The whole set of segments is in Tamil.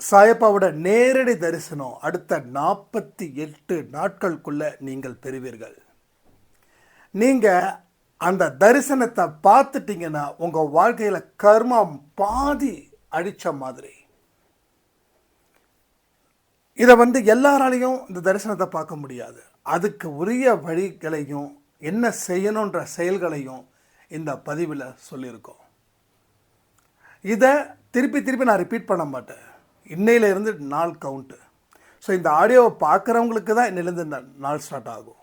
சாயப்பாவோட நேரடி தரிசனம் அடுத்த நாற்பத்தி எட்டு நாட்களுக்குள்ள நீங்கள் பெறுவீர்கள். நீங்கள் அந்த தரிசனத்தை பார்த்துட்டீங்கன்னா உங்கள் வாழ்க்கையில் கர்மா பாதி அடித்த மாதிரி. இதை வந்து எல்லாராலையும் இந்த தரிசனத்தை பார்க்க முடியாது. அதுக்கு உரிய வழிகளையும் என்ன செய்யணுன்ற செயல்களையும் இந்த பதிவில் சொல்லியிருக்கோம். இதை திருப்பி திருப்பி நான் ரிப்பீட் பண்ண மாட்டேன். இன்னையிலேருந்து நாள் கவுண்ட்டு ஸோ இந்த ஆடியோவை பார்க்குறவங்களுக்கு தான் இன்னிலேருந்து நாள் ஸ்டார்ட் ஆகும்.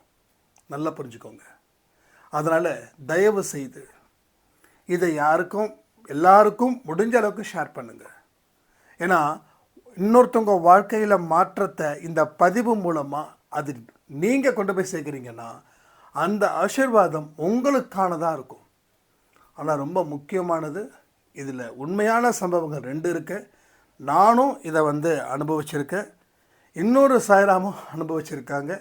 நல்லா புரிஞ்சுக்கோங்க. அதனால் தயவு செய்து இதை யாருக்கும் எல்லாருக்கும் முடிஞ்ச அளவுக்கு ஷேர் பண்ணுங்கள் ஏன்னா இன்னொருத்தவங்க வாழ்க்கையில் மாற்றத்தை இந்த பதிவு மூலமாக அது நீங்கள் கொண்டு போய் சேர்க்குறீங்கன்னா அந்த ஆசீர்வாதம் உங்களுக்கானதாக இருக்கும். ஆனால் ரொம்ப முக்கியமானது இதில் உண்மையான சம்பவங்கள் ரெண்டு இருக்குது நானும் இதை வந்து அனுபவிச்சிருக்கேன். இன்னொரு சாய்ராமும் அனுபவிச்சிருக்காங்க.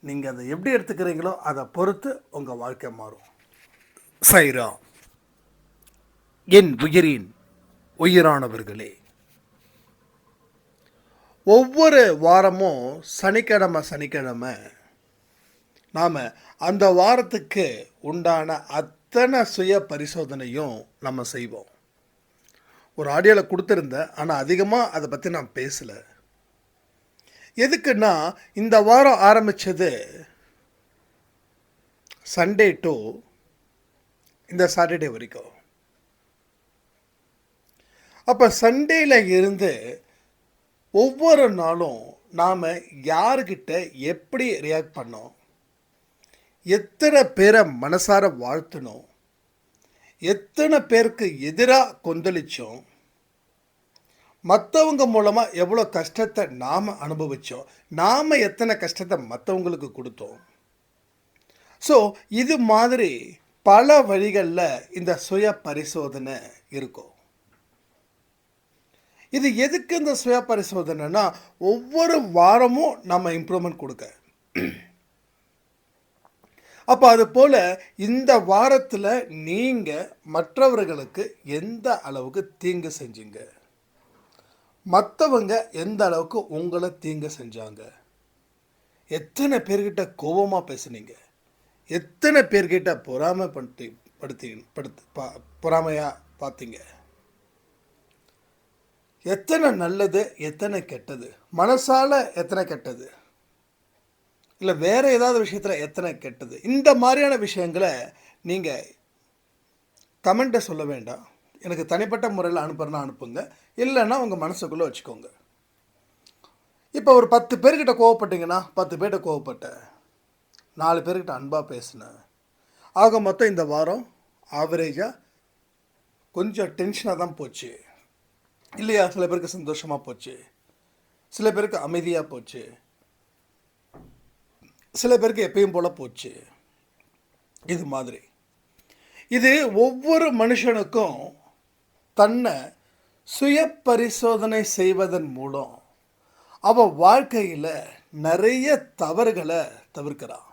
நீங்கள் அதை எப்படி எடுத்துக்கிறீங்களோ அதை பொறுத்து உங்கள் வாழ்க்கை மாறும். சைராம் என் உயிரின் உயிரானவர்களே ஒவ்வொரு வாரமும் சனிக்கிழமை சனிக்கிழமை நாம் அந்த வாரத்துக்கு உண்டான அத்தனை சுய பரிசோதனையும் நம்ம செய்வோம். ஒரு ஆடியோவில் கொடுத்துருந்தேன் ஆனால் அதிகமாக அதை பற்றி நான் பேசலை. எதுக்குன்னா இந்த வாரம் ஆரம்பித்தது சண்டே டு இந்த சாட்டர்டே வரைக்கும். அப்போ சண்டேயில் இருந்து ஒவ்வொரு நாளும் நாம் யாருக்கிட்ட எப்படி ரியாக்ட் பண்ணோம்? எத்தனை பேரை மனசார வாழ்த்தணும்? எத்தனை பேருக்கு எதிராக கொந்தளிச்சோம் மற்றவங்க மூலமாக எவ்வளோ கஷ்டத்தை நாம் அனுபவித்தோம் நாம் எத்தனை கஷ்டத்தை மற்றவங்களுக்கு கொடுத்தோம். ஸோ இது மாதிரி பல வழிகளில் இந்த சுய பரிசோதனை இருக்கும். இது எதுக்கு இந்த சுய பரிசோதனைனா ஒவ்வொரு வாரமும் நம்ம இம்ப்ரூவ்மெண்ட் கொடுக்க. அப்போ அது போல் இந்த வாரத்தில் நீங்கள் மற்றவர்களுக்கு எந்த அளவுக்கு தீங்கு செஞ்சீங்க? மற்றவங்க எந்த அளவுக்கு உங்களை தீங்கு செஞ்சாங்க? எத்தனை பேர்கிட்ட கோபமாக பேசுனீங்க? எத்தனை பேர்கிட்ட பொறாமைப்படுத்தி படுத்தி படுத்து பா பொறாமையாக பார்த்தீங்க எத்தனை நல்லது எத்தனை கெட்டது? மனசால் எத்தனை கெட்டது? இல்லை வேறு ஏதாவது விஷயத்தில் எத்தனை கெட்டது? இந்த மாதிரியான விஷயங்களை நீங்கள் கமெண்ட்டை சொல்ல வேண்டாம். எனக்கு தனிப்பட்ட முறையில் அனுப்புறேன்னா அனுப்புங்க. இல்லைன்னா உங்கள் மனசுக்குள்ளே வச்சுக்கோங்க. இப்போ ஒரு பத்து பேர்கிட்ட கோவப்பட்டீங்கன்னா பத்து பேர்கிட்ட கோவப்பட்டேன் நாலு பேர்கிட்ட அன்பாக பேசினேன் ஆக மொத்தம் இந்த வாரம் ஆவரேஜாக கொஞ்சம் டென்ஷனாக தான் போச்சு. இல்லையா? சில பேருக்கு சந்தோஷமாக போச்சு. சில பேருக்கு அமைதியாக போச்சு. சில பேருக்கு எப்பயும் போல் போச்சு. இது மாதிரி. இது ஒவ்வொரு மனுஷனுக்கும் தன்னை சுய பரிசோதனை செய்வதன் மூலம் அவன் வாழ்க்கையில் நிறைய தவறுகளை தவிர்க்கிறான்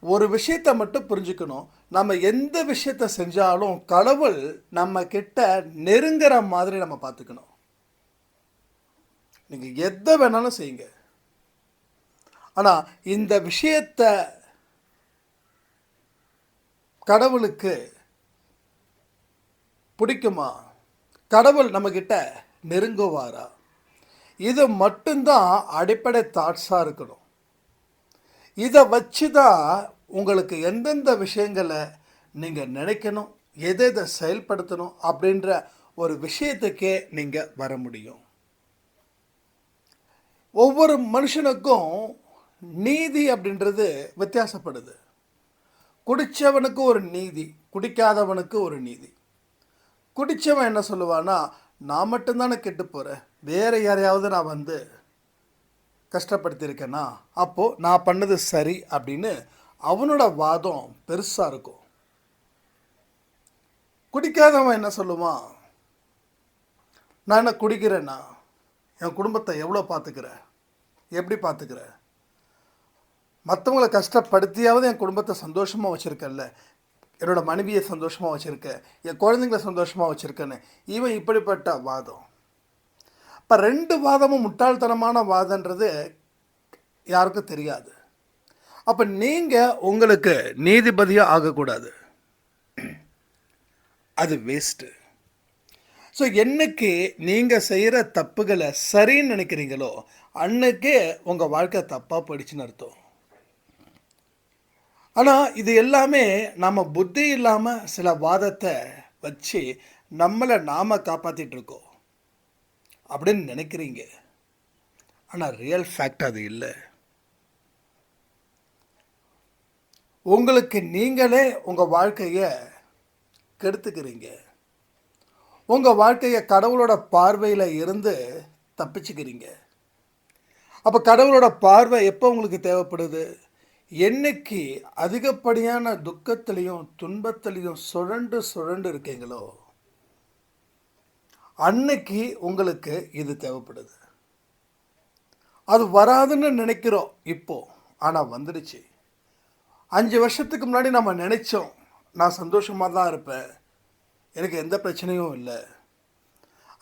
ஒரு விஷயத்தை மட்டும் புரிஞ்சுக்கணும். நம்ம எந்த விஷயத்தை செஞ்சாலும் கடவுள் நம்ம கிட்ட நெருங்குற மாதிரி நம்ம பார்த்துக்கணும். நீங்கள் எதை வேணாலும் செய்யுங்க. ஆனால் இந்த விஷயத்தை கடவுளுக்கு பிடிக்குமா? கடவுள் நம்மக்கிட்ட நெருங்குவாரா? இது மட்டும்தான் அடிப்படை தாட்ஸாக இருக்கணும். இதை வச்சு தான் உங்களுக்கு எந்தெந்த விஷயங்களை நீங்கள் நினைக்கணும் எதை எதை செயல்படுத்தணும் அப்படின்ற ஒரு விஷயத்துக்கே நீங்கள் வர முடியும். ஒவ்வொரு மனுஷனுக்கும் நீதி அப்படின்றது வித்தியாசப்படுது. குடித்தவனுக்கு ஒரு நீதி குடிக்காதவனுக்கு ஒரு நீதி. குடித்தவன் என்ன சொல்லுவான்னா நான் மட்டும்தானே கெட்டு போகிறேன் வேறு யாரையாவது நான் வந்து கஷ்டப்படுத்தியிருக்கேனா அப்போது நான் பண்ணது சரி அப்படின்னு அவனோட வாதம் பெருசாக இருக்கும். குடிக்காதவன் என்ன சொல்லுவான் நான் என்ன குடிக்கிறேன்னா என் குடும்பத்தை எவ்வளோ பார்த்துக்கிறேன் எப்படி பார்த்துக்கிறேன் மற்றவங்களை கஷ்டப்படுத்தியாவது என் குடும்பத்தை சந்தோஷமாக வச்சுருக்கல என்னோட மனைவியை சந்தோஷமாக வச்சுருக்கேன். என் குழந்தைங்கள சந்தோஷமாக வச்சுருக்கேன்னு. இவன் இப்படிப்பட்ட வாதம். இப்போ ரெண்டு வாதமும் முட்டாள்தனமான வாதன்றது யாருக்கும் தெரியாது. அப்போ நீங்கள் உங்களுக்கு நீதிபதியாக ஆகக்கூடாது. அது வேஸ்ட்டு ஸோ என்னைக்கு நீங்கள் செய்கிற தப்புகளை சரின்னு நினைக்கிறீங்களோ அன்னைக்கே உங்கள் வாழ்க்கை தப்பாக போயிடுச்சுன்னு அர்த்தம். ஆனால் இது எல்லாமே நம்ம புத்தி இல்லாமல் சில வாதத்தை வச்சு நம்மளை நாம் காப்பாற்றிட்டு இருக்கோம் அப்படின்னு நினைக்கிறீங்க. ஆனால் ரியல் ஃபேக்ட் அது இல்லை. உங்களுக்கு நீங்களே உங்கள் வாழ்க்கையை கெடுத்துக்கிறீங்க. உங்கள் வாழ்க்கையை கடவுளோட பார்வையில் இருந்து தப்பிச்சுக்கிறீங்க. அப்போ கடவுளோட பார்வை எப்போ உங்களுக்கு தேவைப்படுது? என்னைக்கு அதிகப்படியான துக்கத்திலையும் துன்பத்திலையும் சுழண்டு சுழண்டு இருக்கீங்களோ அன்னைக்கு உங்களுக்கு இது தேவைப்படுது. அது வராதுன்னு நினைக்கிறோம் இப்போ ஆனால் வந்துடுச்சு. அஞ்சு வருஷத்துக்கு முன்னாடி நம்ம நினைச்சோம் நான் சந்தோஷமாக தான் இருப்பேன் எனக்கு எந்த பிரச்சனையும் இல்லை.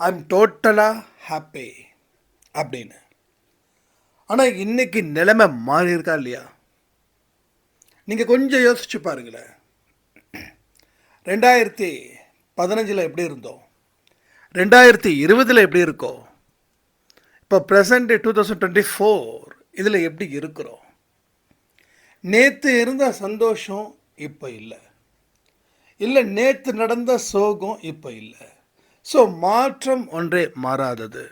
ஐ எம் டோட்டலாக ஹாப்பி அப்படின்னு. ஆனால் இன்னைக்கு நிலைமை மாறி இருக்கா இல்லையா? நீங்கள் கொஞ்சம் யோசிச்சு பாருங்களேன். ரெண்டாயிரத்தி பதினஞ்சில் எப்படி இருந்தோம்? ரெண்டாயிரத்தி இருபதில் எப்படி இருக்கோம்? இப்போ present two thousand twenty four இதில் எப்படி இருக்கிறோம்? நேற்று இருந்த சந்தோஷம் இப்போ இல்லை. இல்லை நேற்று நடந்த சோகம் இப்போ இல்லை. ஸோ மாற்றம் ஒன்றே மாறாதது.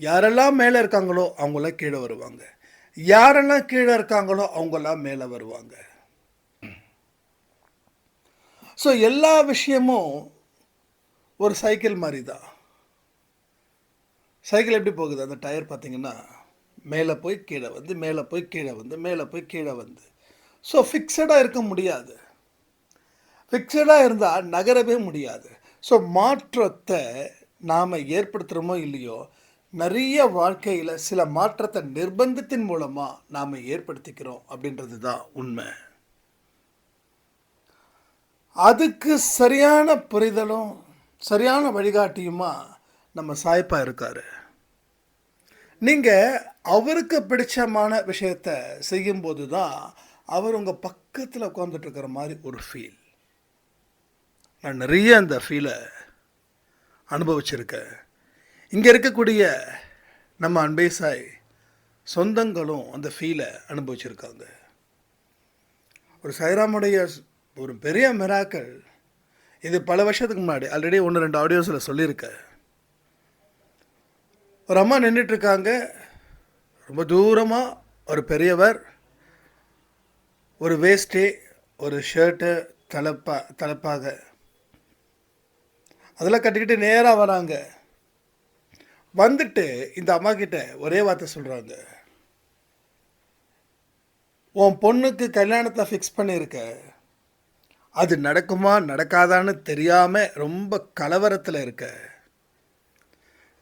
யாரெல்லாம் மேலே இருக்காங்களோ அவங்களாம் கீழே வருவாங்க. யாரெல்லாம் கீழே இருக்காங்களோ அவங்கெல்லாம் மேலே வருவாங்க. ஸோ எல்லா விஷயமும் ஒரு சைக்கிள் மாதிரி தான். சைக்கிள் எப்படி போகுது? அந்த டயர் பார்த்தீங்கன்னா மேலே போய் கீழே வந்து மேலே போய் கீழே வந்து மேலே போய் கீழே வந்து. ஸோ ஃபிக்ஸடாக இருக்க முடியாது. ஃபிக்ஸடாக இருந்தால் நகரவே முடியாது. ஸோ மாற்றத்தை நாம் ஏற்படுத்துகிறோமோ இல்லையோ நிறைய வாழ்க்கையில் சில மாற்றத்தை நிர்பந்தத்தின் மூலமாக நாம் ஏற்படுத்திக்கிறோம் அப்படின்றது தான் உண்மை. அதுக்கு சரியான புரிதலும் சரியான வழிகாட்டியுமா நம்ம சாய்ப்பா இருக்காரு. நீங்கள் அவருக்கு பிடிச்சமான விஷயத்த செய்யும்போது தான் அவர் உங்கள் பக்கத்தில் உட்காந்துட்டுருக்கிற மாதிரி ஒரு ஃபீல் நான் நிறைய அந்த ஃபீலை அனுபவிச்சிருக்கேன். இங்கே இருக்கக்கூடிய நம்ம அன்பே சாய் சொந்தங்களும் அந்த ஃபீலை அனுபவிச்சிருக்காங்க. ஒரு சைராமுடைய ஒரு பெரிய மிராக்கள் இது பல வருஷத்துக்கு முன்னாடி ஆல்ரெடி ஒன்று ரெண்டு ஆடியோஸில் சொல்லியிருக்கேன் ஒரு அம்மா நின்றுட்டுருக்காங்க ரொம்ப தூரமாக ஒரு பெரியவர் ஒரு வேஸ்ட்டு ஒரு ஷர்ட்டு தலைப்பா தலைப்பாக. அதெல்லாம் கட்டிக்கிட்டு நேராக வராங்க. வந்துட்டு இந்த அம்மா கிட்ட ஒரே வார்த்தை சொல்கிறாங்க உன் பொண்ணுக்கு கல்யாணத்தை ஃபிக்ஸ் பண்ணியிருக்க அது நடக்குமா நடக்காதான்னு தெரியாமல் ரொம்ப கலவரத்தில் இருக்க.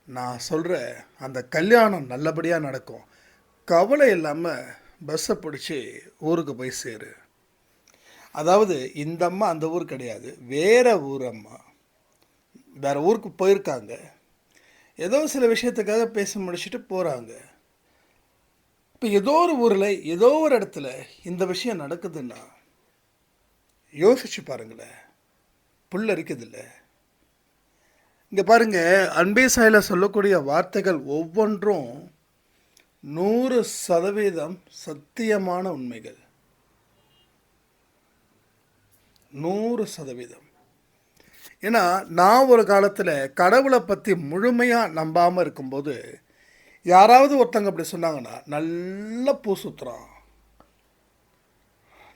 நான் சொல்கிற அந்த கல்யாணம் நல்லபடியாக நடக்கும். கவலை இல்லாமல் பஸ்ஸை பிடிச்சி ஊருக்கு போய் சேரு. அதாவது இந்த அம்மா அந்த ஊர் கிடையாது. வேறு ஊர் அம்மா. வேற ஊருக்கு போயிருக்காங்க. ஏதோ சில விஷயத்துக்காக பேசி முடிச்சுட்டு போகிறாங்க இப்போ ஏதோ ஒரு ஊரில் ஏதோ ஒரு இடத்துல இந்த விஷயம் நடக்குதுன்னா யோசிச்சு பாருங்களேன். புல் அரிக்குதில்ல. இங்கே பாருங்கள் அன்பே சாயில் சொல்லக்கூடிய வார்த்தைகள் ஒவ்வொன்றும் நூறு சதவீதம் சத்தியமான உண்மைகள். நூறு சதவீதம். ஏன்னா நான் ஒரு காலத்தில் கடவுளை பற்றி முழுமையாக நம்பாமல் இருக்கும்போது யாராவது ஒருத்தங்க அப்படி சொன்னாங்கன்னா நல்ல பூ சுற்றுறான்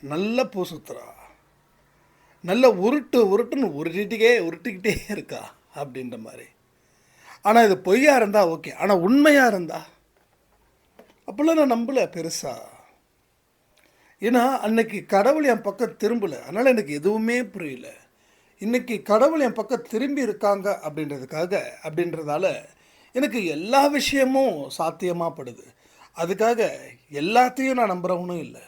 நல்ல பூ சுற்றுறான் நல்ல உருட்டு உருட்டுன்னு உருட்டிக்கிட்டே உருட்டிக்கிட்டே இருக்கா அப்படின்ற மாதிரி. ஆனால் இது பொய்யா இருந்தால் ஓகே. ஆனால் உண்மையாக இருந்தா? அப்போல்லாம் நான் நம்பல பெருசாக ஏன்னா அன்னைக்கு கடவுள் என் பக்கம் திரும்பலை. அதனால் எனக்கு எதுவுமே புரியல. இன்னைக்கு கடவுள் என் பக்கம் திரும்பி இருக்காங்க அப்படின்றதுக்காக அப்படின்றதால எனக்கு எல்லா விஷயமும் சாத்தியமாக படுது. அதுக்காக எல்லாத்தையும் நான் நம்புகிறவனும் இல்லை.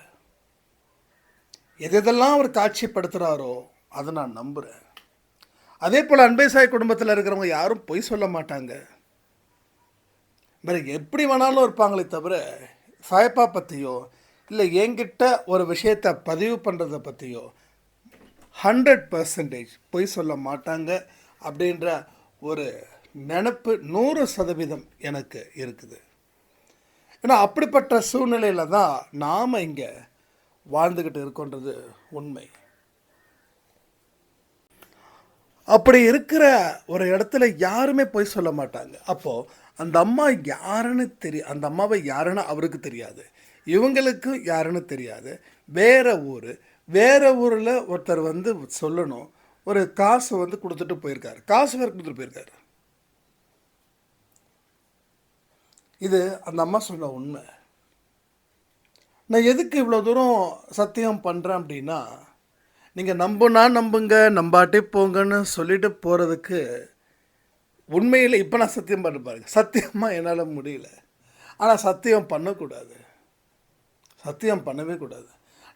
எதெல்லாம் அவர் காட்சிப்படுத்துகிறாரோ அதை நான் நம்புகிறேன் அதே போல் அன்பை சாய் குடும்பத்தில் இருக்கிறவங்க யாரும் பொய் சொல்ல மாட்டாங்க. வேறு எப்படி வேணாலும் இருப்பாங்களே தவிர சாயப்பா பற்றியோ இல்லை என்கிட்ட ஒரு விஷயத்தை பதிவு பண்ணுறத பற்றியோ ஹண்ட்ரட் பர்சன்டேஜ் பொய் சொல்ல மாட்டாங்க அப்படின்ற ஒரு நினப்பு நூறு சதவீதம் எனக்கு இருக்குது. ஏன்னா அப்படிப்பட்ட சூழ்நிலையில் தான் நாம் இங்கே வாழ்ந்துக்கிட்டு இருக்கோன்றது உண்மை. அப்படி இருக்கிற ஒரு இடத்துல யாருமே போய் சொல்ல மாட்டாங்க. அப்போது அந்த அம்மா யாருன்னு தெரியும் அந்த அம்மாவை யாருன்னு அவருக்கு தெரியாது. இவங்களுக்கு யாருன்னு தெரியாது. வேறு ஊர் வேறு ஊரில் ஒருத்தர் வந்து சொல்லணும் ஒரு காசு வந்து கொடுத்துட்டு போயிருக்காரு. காசு வேறு கொடுத்துட்டு போயிருக்காரு. இது அந்த அம்மா சொன்ன உண்மை. நான் எதுக்கு இவ்வளோ தூரம் சத்தியம் பண்ணுறேன் அப்படின்னா நீங்கள் நம்புனா நம்புங்க நம்பாட்டே போங்கன்னு சொல்லிட்டு போகிறதுக்கு உண்மையில் இப்போ நான் சத்தியம் பண்ண பாருங்க. சத்தியமாக என்னால் முடியல. ஆனால் சத்தியம் பண்ணக்கூடாது. சத்தியம் பண்ணவே கூடாது.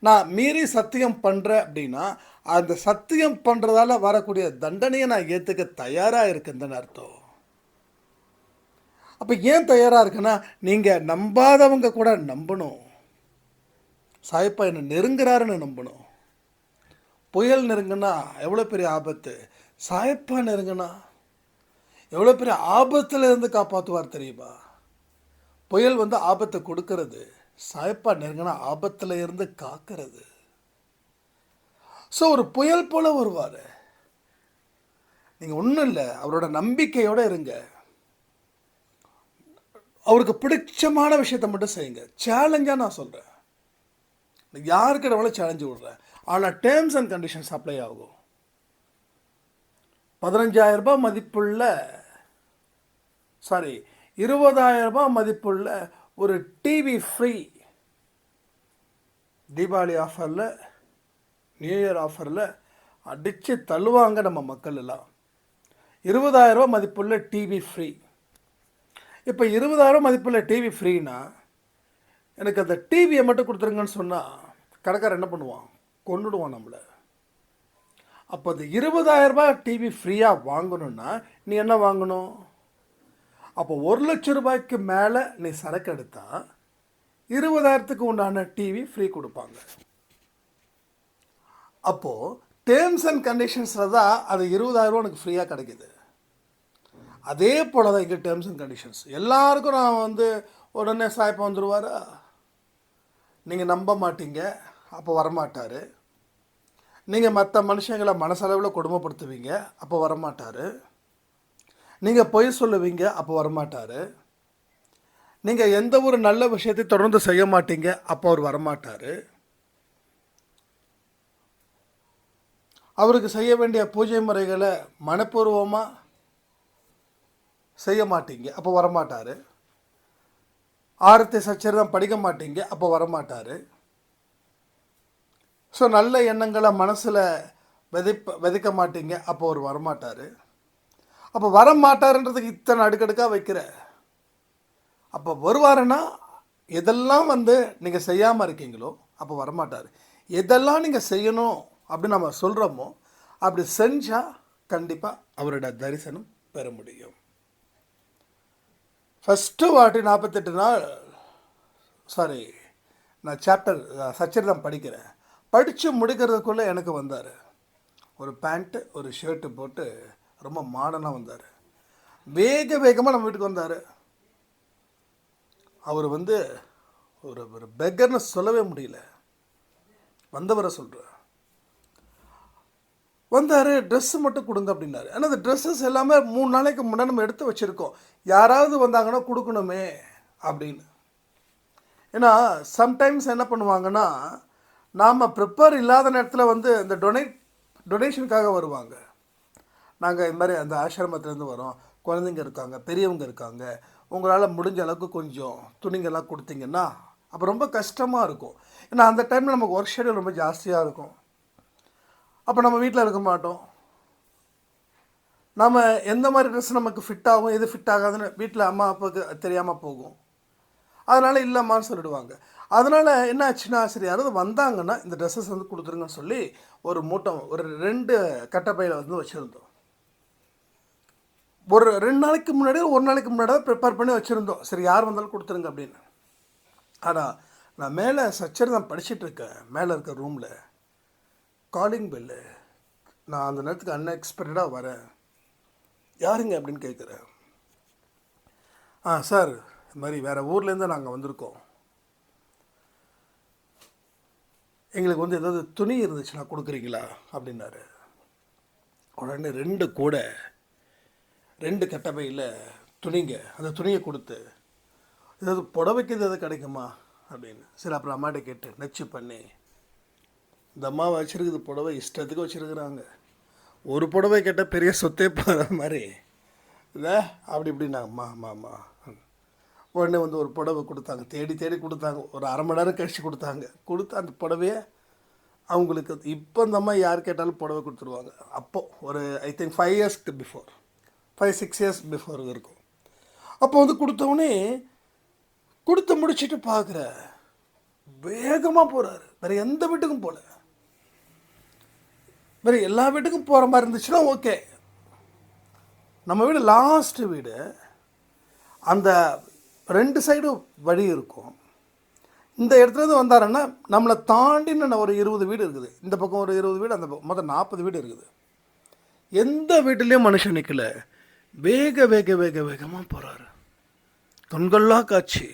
நான் மீறி சத்தியம் பண்ணுறேன் அப்படின்னா அந்த சத்தியம் பண்ணுறதால வரக்கூடிய தண்டனையை நான் ஏற்றுக்க தயாராக இருக்குதுன்னு அர்த்தம். அப்போ ஏன் தயாராக இருக்குன்னா நீங்கள் நம்பாதவங்க கூட நம்பணும். சாய்ப்பா என்னை நெருங்குறாருன்னு நம்பணும். புயல் நெருங்குனா எவ்வளோ பெரிய ஆபத்து? சாயப்பா நெருங்குனா எவ்வளோ பெரிய ஆபத்தில் இருந்து காப்பாற்றுவார் தெரியுமா? புயல் வந்து ஆபத்தை கொடுக்கறது. சாய்ப்பா நெருங்கினா ஆபத்தில் இருந்து காக்கிறது. ஸோ ஒரு புயல் போல வருவார். நீங்கள் ஒன்றும் இல்லை அவரோட நம்பிக்கையோடு இருங்க. அவருக்கு பிடிச்சமான விஷயத்தை மட்டும் செய்யுங்க. சேலஞ்சாக நான் சொல்கிறேன் யாருக்கு எவ்வளோ சேலஞ்சு விடுறேன். ஆனால் டேர்ம்ஸ் அண்ட் கண்டிஷன்ஸ் அப்ளை ஆகும். பதினஞ்சாயிரம் ரூபாய் மதிப்புள்ள சாரி இருபதாயிரம் ரூபாய் மதிப்புள்ள ஒரு டிவி ஃப்ரீ தீபாவளி ஆஃபரில் நியூ இயர் ஆஃபரில் அடித்து தள்ளுவாங்க நம்ம மக்கள் எல்லாம். இருபதாயிரரூபா மதிப்புள்ள டிவி ஃப்ரீ இப்போ இருபதாயிரம் மதிப்புள்ள டிவி ஃப்ரீனா எனக்கு அந்த டிவியை மட்டும் கொடுத்துருங்கன்னு சொன்னால் கடைக்காரர் என்ன பண்ணுவான்? கொண்டுடுவான் நம்மளை. அப்போ அந்த இருபதாயிரரூபா டிவி ஃப்ரீயாக வாங்கணுன்னா நீ என்ன வாங்கணும்? அப்போ ஒரு லட்ச ரூபாய்க்கு மேலே நீ சரக்கு எடுத்தால் இருபதாயிரத்துக்கு உண்டான டிவி ஃப்ரீ கொடுப்பாங்க. அப்போது டேர்ம்ஸ் அண்ட் கண்டிஷன்ஸில் தான் அது இருபதாயிரரூவா எனக்கு ஃப்ரீயாக கிடைக்கிது. அதே போல் தான் இங்கே டேர்ம்ஸ் அண்ட் கண்டிஷன்ஸ் எல்லாருக்கும் நான் வந்து உடனே சாய்ப்பா வந்துடுவாரா நீங்கள் நம்ப மாட்டீங்க. அப்போ வரமாட்டார். நீங்கள் மற்ற மனுஷங்களை மனசளவில் கொடுமைப்படுத்துவீங்க. அப்போ வரமாட்டார். நீங்கள் பொய் சொல்லுவீங்க அப்போ வரமாட்டார். நீங்கள் எந்த ஒரு நல்ல விஷயத்தை தொடர்ந்து செய்ய மாட்டீங்க அப்போ அவர் வரமாட்டார். அவருக்கு செய்ய வேண்டிய பூஜை முறைகளை மனப்பூர்வமாக செய்ய மாட்டீங்க அப்போ வரமாட்டார். ஆரத்தி சச்சரிதம் படிக்க மாட்டீங்க அப்போ வரமாட்டார். ஸோ நல்ல எண்ணங்களை மனசில் விதைப்ப விதைக்க மாட்டீங்க அப்போ அவர் வரமாட்டார். அப்போ வர மாட்டாருன்றதுக்கு இத்தனை அடுக்கடுக்காக வைக்கிற? அப்போ வருவாருன்னா எதெல்லாம் வந்து நீங்கள் செய்யாமல் இருக்கீங்களோ அப்போ வரமாட்டார். எதெல்லாம் நீங்கள் செய்யணும் அப்படின்னு நம்ம சொல்கிறோமோ அப்படி செஞ்சால் கண்டிப்பாக அவரோட தரிசனம் பெற முடியும். ஃபஸ்ட்டு வாட்டி நாற்பத்தெட்டு நாள் சாரி நான் சாப்டர் சச்சரிதம் படிக்கிறேன். படித்து முடிக்கிறதுக்குள்ளே எனக்கு வந்தார். ஒரு பேண்ட்டு ஒரு ஷர்ட்டு போட்டு ரொம்ப மாடனாக வந்தார். வேக வேகமாக நம்ம வீட்டுக்கு வந்தார். அவர் வந்து ஒரு ஒரு பெக்கர்னு சொல்லவே முடியல. வந்தவரை சொல்கிறார் வந்தார் ட்ரெஸ்ஸு மட்டும் கொடுங்க அப்படின்னாரு. ஆனால் அந்த ட்ரெஸ்ஸஸ் எல்லாமே மூணு நாளைக்கு முன்னாடி நம்ம எடுத்து வச்சுருக்கோம். யாராவது வந்தாங்கன்னா கொடுக்கணுமே அப்படின்னு. ஏன்னா சம்டைம்ஸ் என்ன பண்ணுவாங்கன்னா நாம் ப்ரிப்பேர் இல்லாத நேரத்தில் வந்து இந்த டொனேட் டொனேஷனுக்காக வருவாங்க. நாங்கள் இது மாதிரி அந்த ஆசிரமத்துலேருந்து வரோம். குழந்தைங்க இருக்காங்க பெரியவங்க இருக்காங்க. உங்களால் முடிஞ்ச அளவுக்கு கொஞ்சம் துணிங்கெல்லாம் கொடுத்தீங்கன்னா அப்போ ரொம்ப கஷ்டமாக இருக்கும். ஏன்னா அந்த டைமில் நமக்கு ஒர்க் ஷெடியூல் ரொம்ப ஜாஸ்தியாக இருக்கும். அப்போ நம்ம வீட்டில் இருக்க மாட்டோம். நம்ம எந்த மாதிரி ட்ரெஸ் நமக்கு ஃபிட் ஆகும் எது ஃபிட் ஆகாதுன்னு வீட்டில் அம்மா அப்பாவுக்கு தெரியாமல் போகும். அதனால் இல்லைம்மான்னு சொல்லிடுவாங்க. அதனால் என்ன ஆச்சுன்னா சரி யாராவது வந்தாங்கன்னா இந்த ட்ரெஸ்ஸஸ் வந்து கொடுத்துருங்கன்னு சொல்லி ஒரு மூட்டை ஒரு ரெண்டு கட்டப்பையில் வந்து வச்சுருந்தோம். ஒரு ரெண்டு நாளைக்கு முன்னாடி ஒரு நாளைக்கு முன்னாடி ப்ரிப்பேர் பண்ணி வச்சுருந்தோம். சரி யார் வந்தாலும் கொடுத்துருங்க அப்படின்னு. ஆனால் நான் மேலே சச்சரிதம் படிச்சுட்டு இருக்கேன். மேலே இருக்க ரூமில் காலிங் பெல்லு நான் அந்த நேரத்துக்கு அன்எக்ஸ்பெக்டடாக வரேன். யாருங்க அப்படின்னு கேட்குறேன் ஆ சார் இது மாதிரி வேறு ஊர்லேருந்து நாங்கள் வந்திருக்கோம். எங்களுக்கு வந்து ஏதாவது துணி இருந்துச்சுன்னா கொடுக்குறீங்களா? அப்படின்னாரு. உடனே ரெண்டு கூடை ரெண்டு கட்டப்பையில் துணிங்க. அந்த துணியை கொடுத்து ஏதாவது புடவைக்கு ஏதாவது கிடைக்குமா? அப்படின்னு. சரி அப்புறம் அம்மாட்ட கேட்டு நச்சு பண்ணி. இந்த அம்மா வச்சுருக்குது புடவை இஷ்டத்துக்கு வச்சுருக்குறாங்க. ஒரு புடவை கேட்டால் பெரிய சொத்தே போகிற மாதிரி. இல்லை அப்படி இப்படின்னாங்கம்மா அம்மா அம்மா அம்மா. உடனே வந்து ஒரு புடவை கொடுத்தாங்க. தேடி தேடி கொடுத்தாங்க. ஒரு அரை மணி நேரம் கழிச்சு கொடுத்தாங்க. கொடுத்து அந்த புடவைய அவங்களுக்கு இப்போ இந்த அம்மா யார் கேட்டாலும் புடவை கொடுத்துருவாங்க. அப்போது ஒரு ஐ திங்க் ஃபைவ் இயர்ஸ்க்கு before five six years before இருக்கும். அப்போ வந்து கொடுத்தவொடனே கொடுத்து முடிச்சுட்டு பார்க்குற வேகமாக போகிறாரு வேறு எந்த வீட்டுக்கும் போகல வேறு எல்லா வீட்டுக்கும் போகிற மாதிரி இருந்துச்சுன்னா ஓகே நம்ம வீடு லாஸ்ட்டு வீடு. அந்த ரெண்டு சைடும் வழி இருக்கும். இந்த இடத்துலேருந்து வந்தாருன்னா நம்மளை தாண்டின்னு ஒரு இருபது வீடு இருக்குது. இந்த பக்கம் ஒரு இருபது வீடு அந்த பக்கம் மொத்தம் நாற்பது வீடு இருக்குது. எந்த வீட்டிலையும் மனுஷன் நிற்கல வேக வேக வேக வேகமாக போகிறாரு தொன்கொல்லா காட்சி.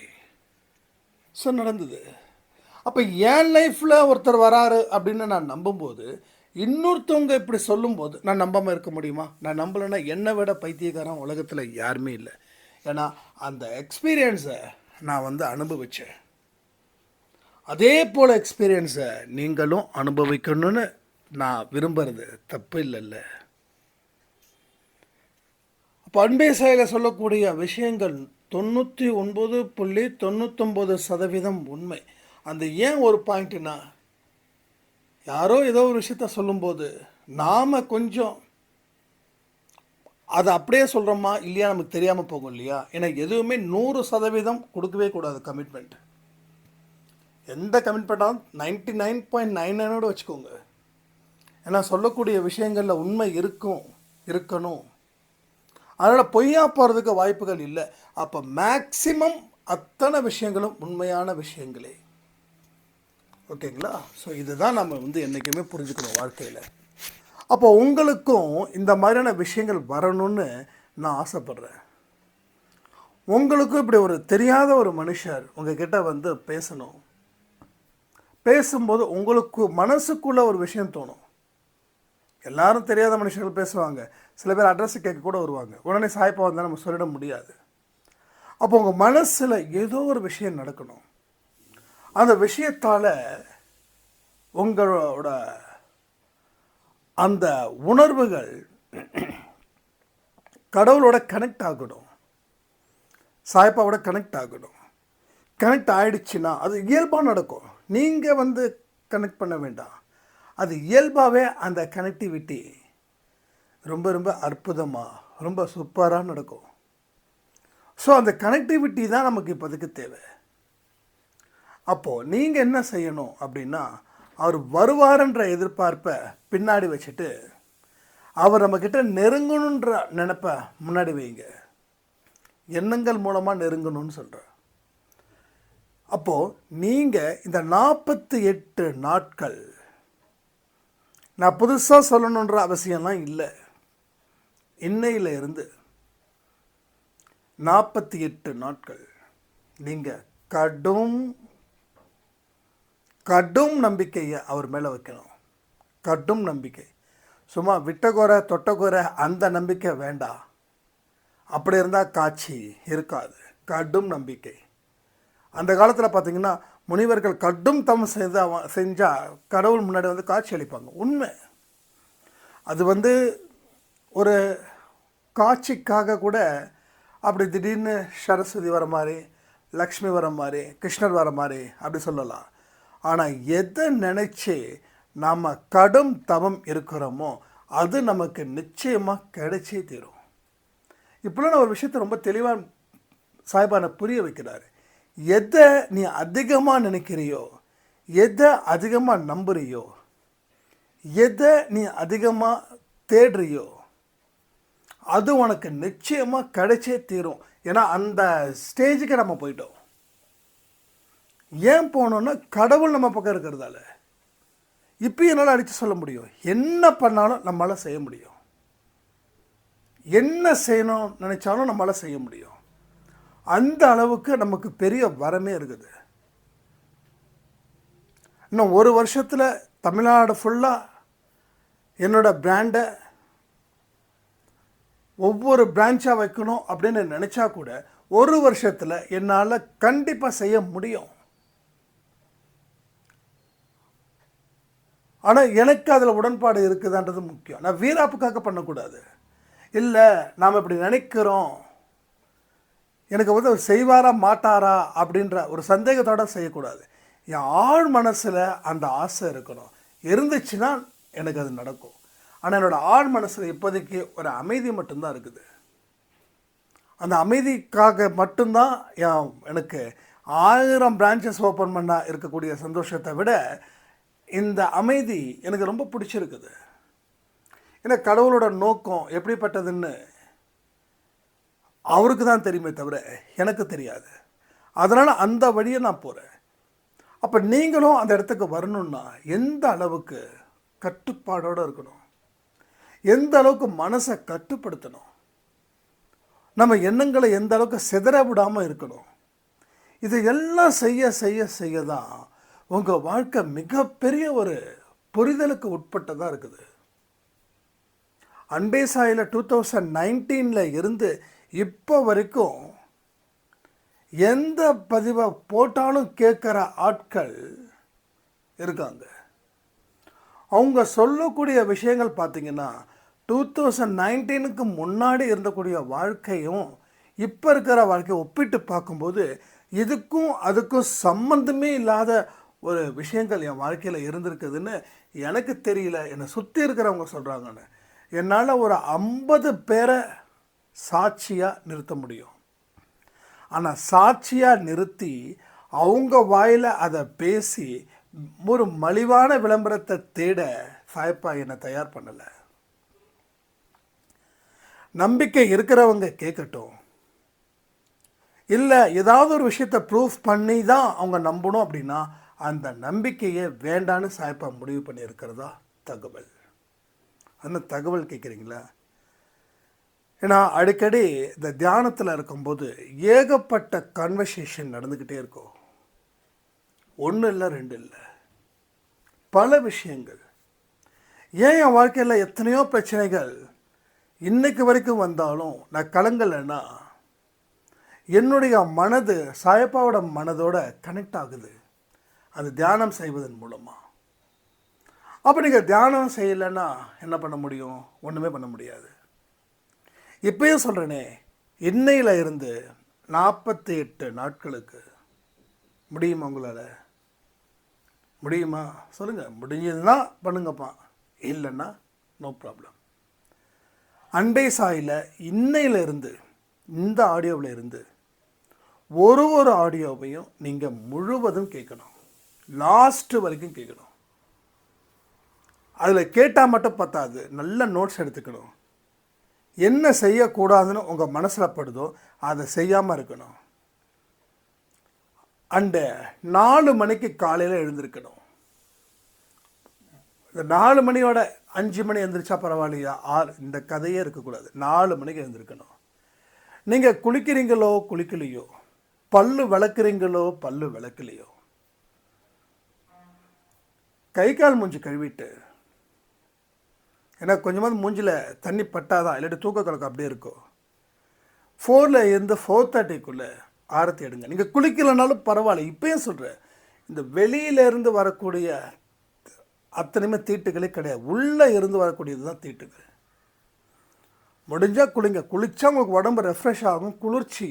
ஸோ நடந்தது. அப்போ என் லைஃப்பில் ஒருத்தர் வராரு அப்படின்னு நான் நம்பும்போது இன்னொருத்தவங்க இப்படி சொல்லும்போது நான் நம்பாமல் இருக்க முடியுமா? நான் நம்பலைன்னா என்னை விட பைத்தியக்காரன் உலகத்தில் யாருமே இல்லை. ஏன்னா அந்த எக்ஸ்பீரியன்ஸை நான் வந்து அனுபவித்தேன் அதே போல் எக்ஸ்பீரியன்ஸை நீங்களும் அனுபவிக்கணும்னு நான் விரும்புகிறது தப்பு இல்லைல்ல. பண்பேசையில் சொல்லக்கூடிய விஷயங்கள் தொண்ணூற்றி ஒன்பது புள்ளி தொண்ணூத்தொம்பது சதவீதம் உண்மை. அந்த ஏன் ஒரு பாயிண்ட்னா யாரோ ஏதோ ஒரு விஷயத்த சொல்லும்போது நாம் கொஞ்சம் அதை அப்படியே சொல்கிறோமா இல்லையா நமக்கு தெரியாமல் போகும் இல்லையா? ஏன்னா எதுவுமே நூறு சதவீதம் கொடுக்கவே கூடாது கமிட்மெண்ட் எந்த கமிட்மெண்ட்டாலும் நைன்ட்டி நைன் பாயிண்ட் நைன் நைனோடு வச்சுக்கோங்க. ஏன்னா சொல்லக்கூடிய விஷயங்களில் உண்மை இருக்கும் இருக்கணும். அதனால் பொய்யா போகிறதுக்கு வாய்ப்புகள் இல்லை. அப்போ மேக்சிமம் அத்தனை விஷயங்களும் உண்மையான விஷயங்களே. ஓகேங்களா? ஸோ இதுதான் நம்ம வந்து என்றைக்குமே புரிஞ்சுக்கணும் வாழ்க்கையில். அப்போ உங்களுக்கும் இந்த மாதிரியான விஷயங்கள் வரணும்னு நான் ஆசைப்பட்றேன். உங்களுக்கும் இப்படி ஒரு தெரியாத ஒரு மனுஷர் உங்ககிட்ட வந்து பேசணும். பேசும்போது உங்களுக்கு மனசுக்குள்ள ஒரு விஷயம் தோணும். எல்லாரும் தெரியாத மனுஷர்கள் பேசுவாங்க. சில பேர் அட்ரஸ் கேட்க கூட வருவாங்க. உடனே சாய்ப்பா வந்தால் நம்ம சொல்லிட முடியாது. அப்போ உங்கள் மனசில் ஏதோ ஒரு விஷயம் நடக்கணும். அந்த விஷயத்தால் உங்களோட அந்த உணர்வுகள் கடவுளோட கனெக்ட் ஆகணும். சாய்ப்பாவோட கனெக்ட் ஆகணும். கனெக்ட் ஆகிடுச்சின்னா அது இயல்பாக நடக்கும். நீங்கள் வந்து கனெக்ட் பண்ண வேண்டாம். அது இயல்பாகவே அந்த கனெக்டிவிட்டி ரொம்ப ரொம்ப அற்புதமாக ரொம்ப சூப்பராக நடக்கும். ஸோ அந்த கனெக்டிவிட்டி தான் நமக்கு இப்போதைக்கு தேவை. அப்போது நீங்கள் என்ன செய்யணும் அப்படின்னா அவர் வருவார்ன்ற எதிர்பார்ப்பை பின்னாடி வச்சுட்டு அவர் நம்மக்கிட்ட நெருங்கணுன்ற நினப்பை முன்னாடி வைங்க. எண்ணங்கள் மூலமாக நெருங்கணும்னு சொல்கிறார் அப்போது நீங்கள் இந்த நாற்பத்தி எட்டு நாட்கள் நான் புதுசாக சொல்லணுன்ற அவசியம்லாம் இல்லை. இன்னையில இருந்து நாற்பத்தி எட்டு நாட்கள் நீங்கள் கடும் கடும் நம்பிக்கையை அவர் மேலே வைக்கணும். கடும் நம்பிக்கை. சும்மா விட்டகுறை தொட்டகுறை அந்த நம்பிக்கை வேண்டாம். அப்படி இருந்தால் காட்சி இருக்காது. கடும் நம்பிக்கை. அந்த காலத்தில் பார்த்தீங்கன்னா முனிவர்கள் கடும் தம் செய்த செஞ்சால் கடவுள் முன்னாடி வந்து காட்சி அளிப்பாங்க. உண்மை. அது வந்து ஒரு காட்சிக்காக கூட அப்படி திடீர்னு சரஸ்வதி வர மாதிரி லக்ஷ்மி வர மாதிரி கிருஷ்ணர் வர மாதிரி அப்படி சொல்லலாம். ஆனால் எதை நினச்சி நாம் கடும் தவம் இருக்கிறோமோ அது நமக்கு நிச்சயமாக கிடைச்சே தீரும். இப்படிலாம் நான் ஒரு விஷயத்தை ரொம்ப தெளிவாக சாய்பானை புரிய வைக்கிறாரு. எதை நீ அதிகமாக நினைக்கிறியோ எதை அதிகமாக நம்புறியோ எதை நீ அதிகமாக தேடுறியோ அது உனக்கு நிச்சயமாக கிடைச்சே தீரும். ஏன்னா அந்த ஸ்டேஜுக்கு நம்ம போயிட்டோம். ஏன் போனோன்னா கடவுள் நம்ம பக்கம் இருக்கிறதால. இப்போ என்னால் அடித்து சொல்ல முடியும். என்ன பண்ணாலும் நம்மளால் செய்ய முடியும். என்ன செய்யணும் நினைச்சாலும் நம்மளால் செய்ய முடியும். அந்த அளவுக்கு நமக்கு பெரிய வரமே இருக்குது. இன்னும் ஒரு வருஷத்தில் தமிழ்நாடு ஃபுல்லாக என்னோடய பிராண்டை ஒவ்வொரு பிரான்ச்சாக வைக்கணும் அப்படின்னு நினச்சா கூட ஒரு வருஷத்தில் என்னால் கண்டிப்பாக செய்ய முடியும். ஆனால் எனக்கு அதில் உடன்பாடு இருக்குதான்றது முக்கியம். நான் வீராப்புக்காக பண்ணக்கூடாது. இல்லை நாம் இப்படி நினைக்கிறோம். எனக்கு வந்து அவர் செய்வாரா மாட்டாரா அப்படின்ற ஒரு சந்தேகத்தோட செய்யக்கூடாது. என் ஆழ் மனசில் அந்த ஆசை இருக்கணும். இருந்துச்சுன்னா எனக்கு அது நடக்கும். ஆனால் என்னோட ஆழ் மனசில் இப்போதைக்கு ஒரு அமைதி மட்டும்தான் இருக்குது. அந்த அமைதிக்காக மட்டும்தான் என் எனக்கு ஆயிரம் பிரான்ச்சஸ் ஓப்பன் பண்ணால் இருக்கக்கூடிய சந்தோஷத்தை விட இந்த அமைதி எனக்கு ரொம்ப பிடிச்சிருக்குது. ஏன்னா கடவுளோட நோக்கம் எப்படிப்பட்டதுன்னு அவருக்கு தான் தெரியுமே தவிர எனக்கு தெரியாது. அதனால் அந்த வழியை நான் போகிறேன் அப்போ நீங்களும் அந்த இடத்துக்கு வரணும்னா எந்த அளவுக்கு கட்டுப்பாடோடு இருக்கணும்? எந்த அளவுக்கு மனசை கட்டுப்படுத்தணும்? நம்ம எண்ணங்களை எந்த அளவுக்கு சிதற விடாமல் இருக்கணும்? இது எல்லாம் செய்ய செய்ய செய்ய தான் உங்கள் வாழ்க்கை மிகப்பெரிய ஒரு புரிதலுக்கு உட்பட்டதாக இருக்குது. அன்பே சாயில் டூ தௌசண்ட் நைன்டீனில் இருந்து இப்போ வரைக்கும் எந்த பதிவை போட்டாலும் கேட்குற ஆட்கள் இருக்காங்க. அவங்க சொல்லக்கூடிய விஷயங்கள் பார்த்தீங்கன்னா டூ தௌசண்ட் நைன்டீனுக்கு முன்னாடி இருந்தக்கூடிய வாழ்க்கையும் இப்போ இருக்கிற வாழ்க்கையை ஒப்பிட்டு பார்க்கும்போது இதுக்கும் அதுக்கும் சம்மந்தமே இல்லாத ஒரு விஷயங்கள் என் வாழ்க்கையில் இருந்திருக்குதுன்னு எனக்கு தெரியல. என்னை சுற்றி இருக்கிறவங்க சொல்கிறாங்கன்னு என்னால் ஒரு ஐம்பது பேரை சாட்சியாக நிறுத்த முடியும். ஆனால் சாட்சியாக நிறுத்தி அவங்க வாயில் அதை பேசி ஒரு மலிவான விளம்பரத்தை தேட சாயப்பா என்னை தயார் பண்ணலை. நம்பிக்கை இருக்கிறவங்க கேட்கட்டும் இல்லை ஏதாவது ஒரு விஷயத்தை ப்ரூஃப் பண்ணி தான் அவங்க நம்பணும் அப்படின்னா அந்த நம்பிக்கையை வேண்டான்னு சாயப்பா முடிவு பண்ணியிருக்கிறதா தகவல். அந்த தகவல் கேட்குறீங்களா ஏன்னா அடிக்கடி இந்த தியானத்தில் இருக்கும்போது ஏகப்பட்ட கன்வர்சேஷன் நடந்துக்கிட்டே இருக்கும். ஒன்று இல்லை ரெண்டு இல்லை. பல விஷயங்கள். ஏன் என் வாழ்க்கையில் எத்தனையோ பிரச்சனைகள் இன்றைக்கு வரைக்கும் வந்தாலும் நான் கலங்கலைன்னா என்னுடைய மனது சாயப்பாவோட மனதோட கனெக்ட் ஆகுது. அது தியானம் செய்வதன் மூலமாக அப்போ நீங்கள் தியானம் செய்யலைன்னா என்ன பண்ண முடியும்? ஒன்றுமே பண்ண முடியாது. இப்பயும் சொல்கிறேனே இன்னையில் இருந்து நாற்பத்தி எட்டு நாட்களுக்கு முடியுமா உங்களால்? முடியுமா? சொல்லுங்கள் முடிஞ்சதுன்னா பண்ணுங்கப்பா. இல்லைன்னா நோ ப்ராப்ளம் அண்டை சாயில் இன்னையில இருந்து இந்த ஆடியோவில் இருந்து ஒரு ஒரு ஆடியோவையும் நீங்கள் முழுவதும் கேட்கணும். லாஸ்ட்டு வரைக்கும் கேட்கணும். அதில் கேட்டால் மட்டும் பத்தாது. நல்ல நோட்ஸ் எடுத்துக்கணும். என்ன செய்யக்கூடாதுன்னு உங்கள் மனசில் படுதோ அதை செய்யாமல் இருக்கணும். அண்டு நாலு மணிக்கு காலையில் எழுந்திருக்கணும். இந்த நாலு மணியோட அஞ்சு மணி எழுந்திரிச்சா பரவாயில்லையா? ஆறு இந்த கதையே இருக்கக்கூடாது. நாலு மணிக்கு எழுந்திருக்கணும். நீங்கள் குளிக்கிறீங்களோ குளிக்கலையோ? பல்லு விளக்குறீங்களோ பல்லு விளக்கலையோ? கை கால் மூஞ்சி கழுவிட்டு ஏன்னா கொஞ்சமாவது மூஞ்சில் தண்ணி பட்டாதான் இல்லாட்டி தூக்க கலக்கம் அப்படியே இருக்கும். ஃபோரில் இருந்து ஃபோர் தேர்ட்டிக்குள்ளே ஆரத்தி எடுங்க. நீங்கள் குளிக்கலைனாலும் பரவாயில்ல. இப்போயும் சொல்கிறேன் இந்த வெளியிலேருந்து வரக்கூடிய அத்தனையுமே தீட்டுகளே கிடையாது. உள்ளே இருந்து வரக்கூடியது தான் தீட்டுகள். முடிஞ்சால் குளிங்க. குளித்தா உங்களுக்கு உடம்பு ரெஃப்ரெஷ் ஆகும். குளிர்ச்சி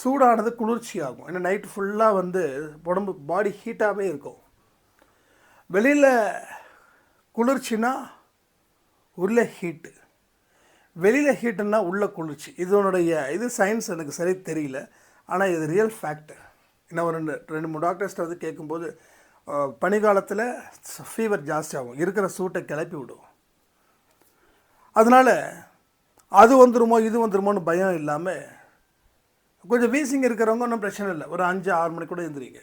சூடானது குளிர்ச்சி ஆகும் ஏன்னா நைட்டு ஃபுல்லாக வந்து உடம்பு பாடி ஹீட்டாகவே இருக்கும். வெளியில் குளிர்ச்சின்னா உள்ள ஹீட்டு வெளியில் ஹீட்டுன்னா உள்ள குளிர்ச்சி. இதனுடைய இது சயின்ஸ் எனக்கு சரி தெரியல. ஆனால் இது ரியல் ஃபேக்ட் இன்னும் ஒரு ரெண்டு ரெண்டு மூணு டாக்டர்ஸ்ட்ட வந்து கேட்கும்போது பனிகாலத்தில் ஃபீவர் ஜாஸ்தியாகும். இருக்கிற சூட்டை கிளப்பி விடும். அதனால் அது வந்துருமோ இது வந்துருமோன்னு பயம் இல்லாமல் கொஞ்சம் வீசிங் இருக்கிறவங்க ஒன்றும் பிரச்சனை இல்லை. ஒரு அஞ்சு ஆறு மணி கூட எழுந்திரிங்க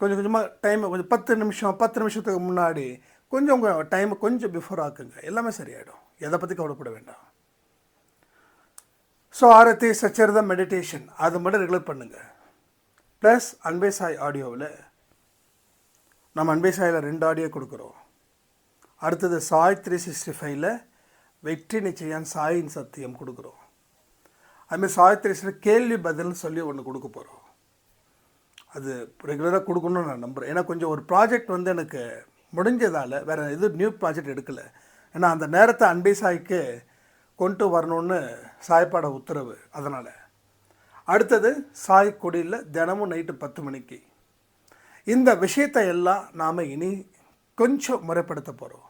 கொஞ்சம் கொஞ்சமாக டைமை கொஞ்சம் பத்து நிமிஷம் பத்து நிமிஷத்துக்கு முன்னாடி கொஞ்சம் உங்கள் டைமை கொஞ்சம் பிஃபோர் ஆக்குங்க. எல்லாமே சரியாயிடும். எதை பற்றி கவலைப்பட வேண்டாம். ஸோ ஆரத்தி சச்சரித மெடிடேஷன் அது மட்டும் ரெகுலர் பண்ணுங்கள் ப்ளஸ் அன்பே சாய் ஆடியோவில் நம்ம அன்பே சாயில் ரெண்டு ஆடியோ கொடுக்குறோம். அடுத்தது சாய் த்ரீ சிக்ஸ்டி ஃபைவ்ல வெற்றி நிச்சயம் சாயின் சத்தியம் கொடுக்குறோம். அதுமாதிரி சாய் த்ரீ சிக்ஸ்டி கேள்வி பதில்னு சொல்லி ஒன்று கொடுக்க போகிறோம் அது ரெகுலராக கொடுக்கணும்னு நான் நம்புகிறேன் ஏன்னா கொஞ்சம் ஒரு ப்ராஜெக்ட் வந்து எனக்கு முடிஞ்சதால் வேறு எதுவும் நியூ ப்ராஜெக்ட் எடுக்கலை. ஏன்னா அந்த நேரத்தை அன்பே சாய்க்கு கொண்டு வரணும்னு சாய்ப்பாட உத்தரவு அதனால். அடுத்தது சாய் கொடியில் தினமும் நைட்டு பத்து மணிக்கு. இந்த விஷயத்தை எல்லாம் நாம் இனி கொஞ்சம் முறைப்படுத்த போகிறோம்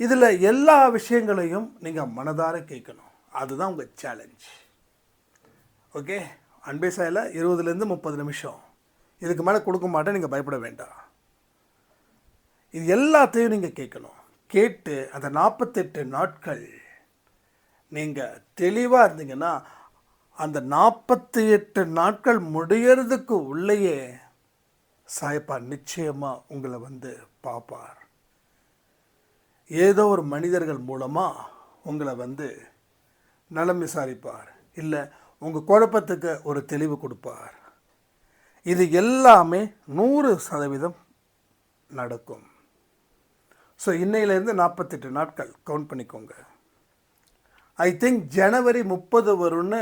இதில் எல்லா விஷயங்களையும் நீங்கள் மனதார கேட்கணும். அதுதான் உங்கள் சேலஞ்ச் ஓகே அன்பே சாயில் இருபதுலேருந்து முப்பது நிமிஷம். இதுக்கு மேலே கொடுக்க மாட்டேன் நீங்கள் பயப்பட வேண்டாம். இது எல்லாத்தையும் நீங்கள் கேட்கணும். கேட்டு அந்த நாற்பத்தெட்டு நாட்கள் நீங்கள் தெளிவாக இருந்தீங்கன்னா அந்த நாற்பத்தி எட்டு நாட்கள் முடியறதுக்கு உள்ளேயே சாயப்பா நிச்சயமாக உங்களை வந்து பார்ப்பார். ஏதோ ஒரு மனிதர்கள் மூலமாக உங்களை வந்து நலம் விசாரிப்பார். இல்லை உங்கள் குழப்பத்துக்கு ஒரு தெளிவு கொடுப்பார். இது எல்லாமே நூறு சதவீதம் நடக்கும். ஸோ இன்னையிலேருந்து நாற்பத்தெட்டு நாட்கள் கவுண்ட் பண்ணிக்கோங்க. ஐ திங்க் ஜனவரி முப்பது வரும்னு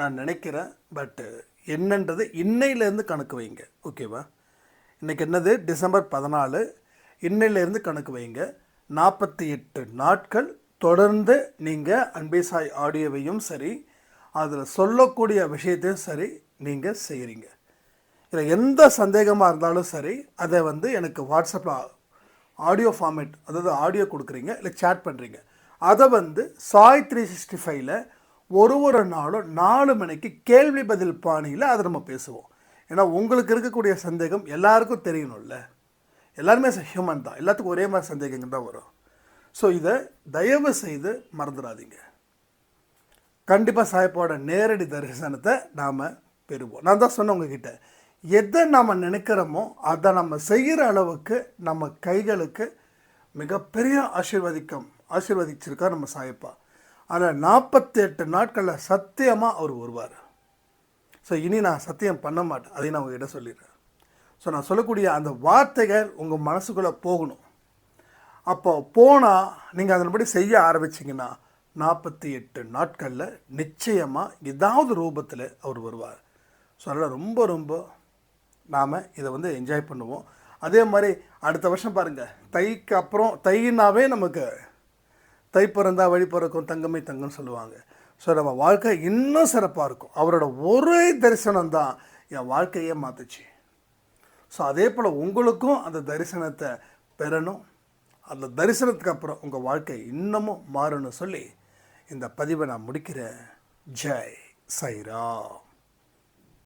நான் நினைக்கிறேன். பட்டு என்னன்றது இன்னையிலேருந்து கணக்கு வைங்க. ஓகேவா இன்றைக்கி என்னது? டிசம்பர் பதினாலு. இன்னையிலேருந்து கணக்கு வைங்க. நாற்பத்தி எட்டு நாட்கள் தொடர்ந்து நீங்கள் அன்பேசாய் ஆடியோவையும் சரி அதில் சொல்லக்கூடிய விஷயத்தையும் சரி நீங்கள் செய்கிறீங்க இதில் எந்த சந்தேகமாக இருந்தாலும் சரி அதை வந்து எனக்கு வாட்ஸ்அப்பில் ஆடியோ ஃபார்மேட் அதாவது ஆடியோ கொடுக்குறீங்க இல்லை சேட் பண்ணுறீங்க அதை வந்து சாய் த்ரீ சிக்ஸ்டி ஃபைவ்ல ஒரு ஒரு நாளும் நாலு மணிக்கு கேள்வி பதில் பாணியில் அதை நம்ம பேசுவோம். ஏன்னா உங்களுக்கு இருக்கக்கூடிய சந்தேகம் எல்லாருக்கும் தெரியணும்ல. எல்லாருமே ஹியூமன் தான். எல்லாத்துக்கும் ஒரே மாதிரி சந்தேகங்கள் தான் வரும். ஸோ இதை தயவு செய்து மறந்துடாதீங்க. கண்டிப்பாக சாயப்பாவோட நேரடி தரிசனத்தை நாம் பெறுவோம். நான் தான் சொன்னேன் உங்ககிட்ட. எதை நம்ம நினைக்கிறோமோ அதை நம்ம செய்கிற அளவுக்கு நம்ம கைகளுக்கு மிகப்பெரிய ஆசீர்வதிக்கம் ஆசீர்வதிச்சிருக்கார் நம்ம சாயப்பா. அதில் நாற்பத்தி எட்டு நாட்களில் சத்தியமாக அவர் வருவார். ஸோ இனி நான் சத்தியம் பண்ண மாட்டேன். அதையும் நான் உங்ககிட்ட சொல்லிடுறேன். ஸோ நான் சொல்லக்கூடிய அந்த வார்த்தைகள் உங்கள் மனசுக்குள்ளே போகணும். அப்போ போனால் நீங்கள் அதன்படி செய்ய ஆரம்பிச்சிங்கன்னா நாற்பத்தி எட்டு நாட்களில் நிச்சயமாக ஏதாவது ரூபத்தில் அவர் வருவார். ஸோ அதனால் ரொம்ப ரொம்ப நாம் இதை வந்து என்ஜாய் பண்ணுவோம். அதே மாதிரி அடுத்த வருஷம் பாருங்கள் தைக்கு அப்புறம் தைனாவே நமக்கு தை பிறந்தா வழி பிறக்கும் தங்கமே தங்கம்னு சொல்லுவாங்க. ஸோ நம்ம வாழ்க்கை இன்னும் சிறப்பாக இருக்கும். அவரோட ஒரே தரிசனம் தான் என் வாழ்க்கையே மாற்றுச்சு ஸோ அதே போல் உங்களுக்கும் அந்த தரிசனத்தை பெறணும். அந்த தரிசனத்துக்கு அப்புறம் உங்கள் வாழ்க்கை இன்னமும் மாறணும்னு சொல்லி இந்த பதிவை நான் முடிக்கிறேன். ஜெய் சைராம்.